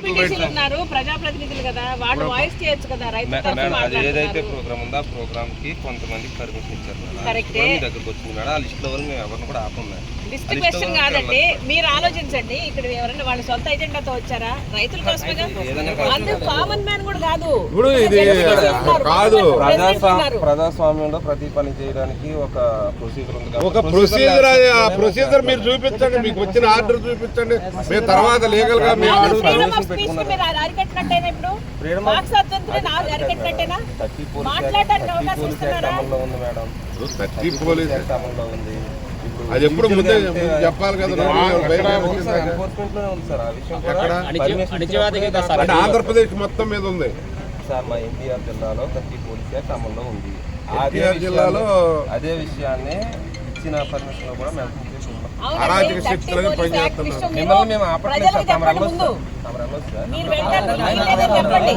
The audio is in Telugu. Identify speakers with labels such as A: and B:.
A: డిప్యూటీసీలు ఉన్నారు ప్రజాప్రతినిధులు కదా వాళ్ళు వాయిస్ చేయొచ్చు కదా రైతు
B: మే-
A: తరఫున
B: మేడం అది ఏదైతే
A: మాట్లాడుతున్నారు.
B: ప్రోగ్రామ్ ఉందో ఆ ప్రోగ్రామ్కి కొంతమందికి పర్మిషన్ ఇచ్చారు మేడం. కూడా మీ దగ్గరకు వచ్చింది మేడం ఆ లిస్ట్లో వాళ్ళు మేము ఎవరిని కూడా ఆపం మేడం
A: లిస్ట్
B: ఆ లిస్ట్
A: క్వశ్చన్
B: ఎవరికి
A: కాదండి. మీరు ఆలోచించండి ఇక్కడ ఎవరైనా వాళ్ళ సొంత ఎజెండాతో వచ్చారా రైతుల కోసమేగా
B: ఏదైనా
A: అందరూ కామన్ మ్యాన్ కూడా కాదు
C: ఇప్పుడు ఇది
A: ఉన్నారు,
C: కాదు.
A: ఉన్నారు.
B: ప్రజాస్వామ్యంలో ప్రతి పని చేయడానికి ఒక ప్రొసీజర్ ఉంది
C: ఒక ప్రొసీజర్ అది ఆ ప్రొసీజర్ మీరు చూపించండి మీకు వచ్చిన ఆర్డర్ చూపించండి మేము తర్వాత లీగల్గా మేము
A: కాదు,
C: అడుగుతాం
A: freedom of
B: థర్టీ పోలీస్
C: అది ఎప్పుడు ముందే చెప్పాలి కదా ఆంధ్రప్రదేశ్ మొత్తం మీద ఉంది.
B: సార్ మా ఎన్టీఆర్ జిల్లాలో థర్టీ పోలీస్ యాక్ట్ అమల్లో ఉంది.
C: ఎన్టీఆర్ జిల్లాలో
B: అదే విషయాన్ని ఇచ్చిన పర్మిషన్ కూడా మేము
C: పనిచేస్తున్నారు.
A: విషయం మీరు
B: మిమ్మల్ని మేము ఆపట్లేదు సార్ తమరు
A: చెప్పండి